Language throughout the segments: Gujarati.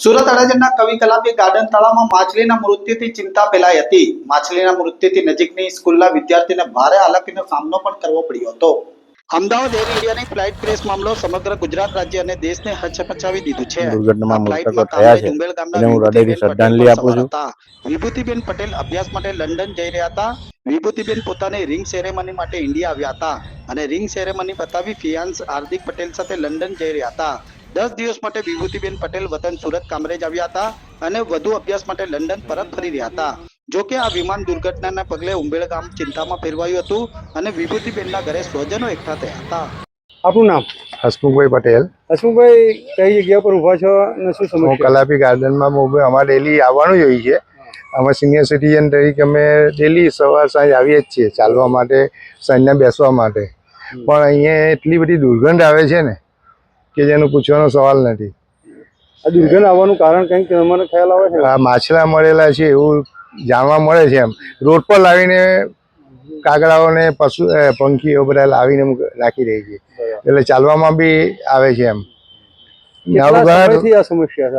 સુરત અડાજણના કવિ કલાપે ગાર્ડન તળાવમાં માછલીના મૃત્યુથી ચિંતા ફેલાઈ હતી. માછલીના મૃત્યુથી નજીકની સ્કૂલના વિદ્યાર્થીને ભારે હાલાકીનો સામનો પણ કરવો પડ્યો હતો. અમદાવાદ એર ઇન્ડિયાની ફ્લાઇટ ક્રેશ મામલો સમગ્ર ગુજરાત રાજ્ય અને દેશને હચમચાવી દીધું છે. દુર્ઘટનામાં મૃતકો થયા છે. એને હું હૃદયથી શ્રદ્ધાંજલિ આપું છું. વિભૂતિબેન પટેલ અભ્યાસ માટે લંડન જઈ રહ્યા હતા. વિભૂતિબેન પોતાની રિંગ સેરેમની માટે ઇન્ડિયા આવ્યા હતા. અને રિંગ સેરેમની બતાવી ફિયાન્સ હાર્દિક પટેલ સાથે લંડન જઈ રહ્યા હતા. દસ દિવસ માટે વિભૂતિબેન પટેલ વતન સુરત કામરેજ આવ્યા હતા અને વધુ અભ્યાસ માટે લંડન પરત ફરી રહ્યા હતા. જો કે આ વિમાન દુર્ઘટનાના પગલે ઉંબેળ ગામ ચિંતામાં ફેરવાયું હતું અને વિભૂતિબેનના ઘરે સ્વજનો એકઠા થયા હતા. આપનું નામ? હસમુખભાઈ પટેલ. હસમુખભાઈ કઈ જગ્યા પર ઊભા છો અને શું હું કલાપી ગાર્ડનમાં મુંબઈ અમારે ડેલી આવવાનું જ હોય છે. અમે સિનિયર સિટીઝન તરીકે અમે ડેલી સવાર સાંજ આવીએ જ છીએ ચાલવા માટે સાંજના બેસવા માટે. પણ અહીંયા એટલી બધી દુર્ગંધ આવે છે ને કે જેનું પૂછવાનો સવાલ નથી. આ દુર્ગંધ આવવાનું કારણ કંઈક મને ખ્યાલ આવે છે? આ માછલા મળેલા છે એવું જાણવા મળે છે એમ. રોડ પર લાવીને કાગડાઓને પશુ પંખીઓ બધા લાવીને રાખી દે છે. એટલે ચાલવામાં બી આવે છે એમ.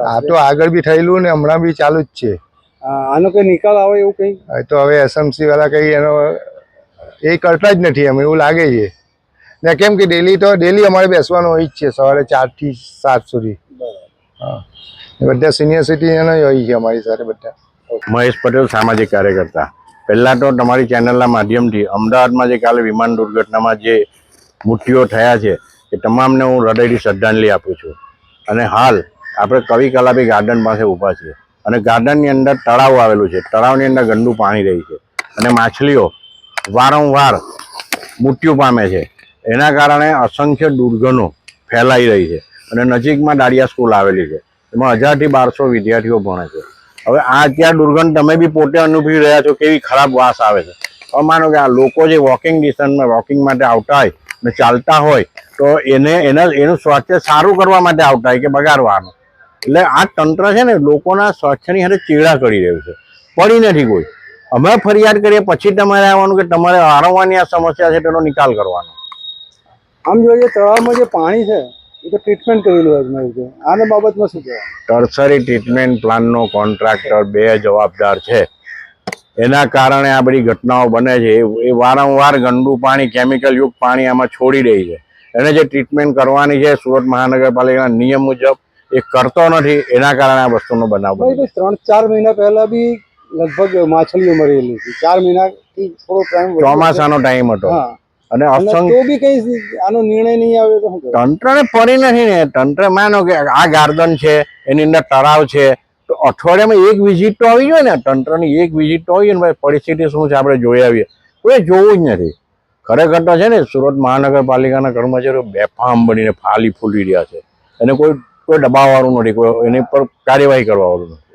આ તો આગળ બી થયેલું ને હમણાં બી ચાલુ જ છે. આનો કઈ નિકાલ આવે એવું કંઈ? તો હવે એસએમસી વાળા કઈ એનો એ કરતા જ નથી એમ એવું લાગે છે. ને કેમ કે ડેલી તો ડેલી અમારે બેસવાનું હોય જ છે સવારે ચારથી સાત સુધી. હા. બધા સિનિયર સિટીઝન હોય છે અમારી સાથે બધા. મહેશ પટેલ સામાજિક કાર્યકર્તા. પહેલાં તો તમારી ચેનલના માધ્યમથી અમદાવાદમાં જે કાલે વિમાન દુર્ઘટનામાં જે મૃત્યુઓ થયા છે એ તમામને હું હૃદયથી શ્રદ્ધાંજલિ આપું છું. અને હાલ આપણે કવિ કલાપી ગાર્ડન પાસે ઊભા છીએ. અને ગાર્ડનની અંદર તળાવ આવેલું છે. તળાવની અંદર ગંદુ પાણી રહી છે. અને માછલીઓ વારંવાર મૃત્યુ પામે છે. એના કારણે અસંખ્ય દુર્ગંધો ફેલાઈ રહી છે અને નજીકમાં દાડિયા સ્કૂલ આવેલી છે. એમાં હજારથી બારસો વિદ્યાર્થીઓ ભણે છે. હવે આ અત્યારે દુર્ગંધ તમે બી પોતે અનુભવી રહ્યા છો કેવી ખરાબ વાસ આવે છે. હવે માનો કે આ લોકો જે વોકિંગ ડિસ્ટન્સમાં વોકિંગ માટે આવતા હોય ને ચાલતા હોય તો એને એના એનું સ્વાસ્થ્ય સારું કરવા માટે આવતા હોય કે બગાડવાનું. એટલે આ તંત્ર છે ને લોકોના સ્વાસ્થ્યની સાથે ચેડા કરી રહ્યું છે. પડી નથી કોઈ. અમે ફરિયાદ કરીએ, પછી તમારે આવવાનું કે તમારે વારંવારની આ સમસ્યા છે તેનો નિકાલ કરવાનો. આમ જોઈએ તળાવમાં જે પાણી છે એ તો ટ્રીટમેન્ટ કરેલું હોય છે આના બાબતમાં શું કહેવાય? ટર્સરી ટ્રીટમેન્ટ પ્લાનનો કોન્ટ્રાક્ટર બે જવાબદાર છે. એના કારણે આ બધી ઘટનાઓ બને છે. એ- વારંવાર ગંદુ પાણી કેમિકલયુક્ત પાણી આમાં છોડી રહી છે. એને જે ટ્રીટમેન્ટ કરવાની છે સુરત મહાનગરપાલિકાના નિયમ મુજબ એ કરતો નથી. એના કારણે આ વસ્તુનો બનાવ ભાઈ ત્રણ ચાર મહિના પહેલા બી લગભગ માછલીઓ મરેલી હતી. ચાર મહિનાથી થોડો ટાઈમ ચોમાસાનો ટાઈમ હતો. હા. અને તો બી કઈ આનો નિર્ણય નહીં આવે તો તંત્રને પડી નથી ને. તંત્ર માનો કે આ ગાર્ડન છે એની અંદર તળાવ છે. તો અઠવાડિયામાં એક વિઝિટ તો આવી જોઈએ ને. તંત્રની એક વિઝિટ તો આવી ને. ભાઈ પરિસ્થિતિ શું છે આપણે જોઈ આવીએ. કોઈ જોવું જ નથી. ખરેખર તો છે ને સુરત મહાનગરપાલિકાના કર્મચારીઓ બેફામ બનીને ફાલી ફૂલી રહ્યા છે. એને કોઈ કોઈ દબાવવાનું નથી. કોઈ એની પર કાર્યવાહી કરવાવાળું નથી.